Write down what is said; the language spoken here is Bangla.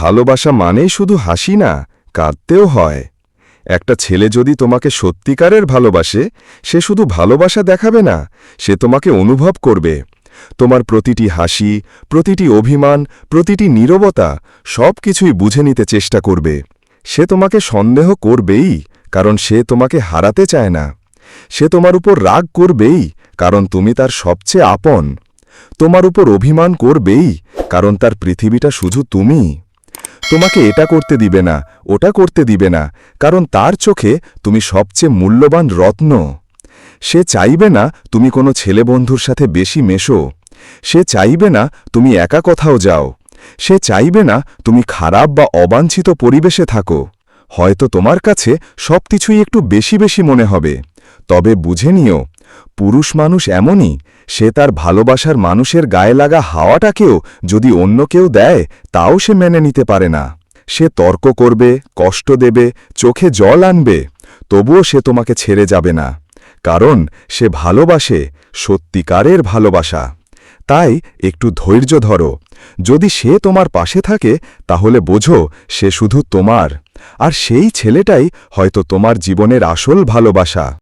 ভালোবাসা মানেই শুধু হাসি না, কাঁদতেও হয়। একটা ছেলে যদি তোমাকে সত্যিকারের ভালোবাসে, সে শুধু ভালোবাসা দেখাবে না, সে তোমাকে অনুভব করবে। তোমার প্রতিটি হাসি, প্রতিটি অভিমান, প্রতিটি নীরবতা সব কিছুই বুঝে নিতে চেষ্টা করবে। সে তোমাকে সন্দেহ করবেই, কারণ সে তোমাকে হারাতে চায় না। সে তোমার উপর রাগ করবেই, কারণ তুমি তার সবচেয়ে আপন। তোমার উপর অভিমান করবেই, কারণ তার পৃথিবীটা শুধু তুমি। তোমাকে এটা করতে দিবে না, ওটা করতে দিবে না, কারণ তার চোখে তুমি সবচেয়ে মূল্যবান রত্ন। সে চাইবে না তুমি কোনো ছেলে বন্ধুর সাথে বেশি মেশো। সে চাইবে না তুমি একা কোথাও যাও। সে চাইবে না তুমি খারাপ বা অবাঞ্ছিত পরিবেশে থাকো। হয়তো তোমার কাছে সবকিছুই একটু বেশি বেশি মনে হবে। তবে বুঝে নিও পুরুষ মানুষ এমনই, সে তার ভালোবাসার মানুষের গায়ে লাগা হাওয়াটাকেও যদি অন্য কেউ দেয়, তাও সে মেনে নিতে পারে না। সে তর্ক করবে, কষ্ট দেবে, চোখে জল আনবে, তবুও সে তোমাকে ছেড়ে যাবে না। কারণ সে ভালোবাসে সত্যিকারের ভালোবাসা। তাই একটু ধৈর্য ধরো। যদি সে তোমার পাশে থাকে, তাহলে বোঝো সে শুধু তোমার। আর সেই ছেলেটাই হয়তো তোমার জীবনের আসল ভালোবাসা।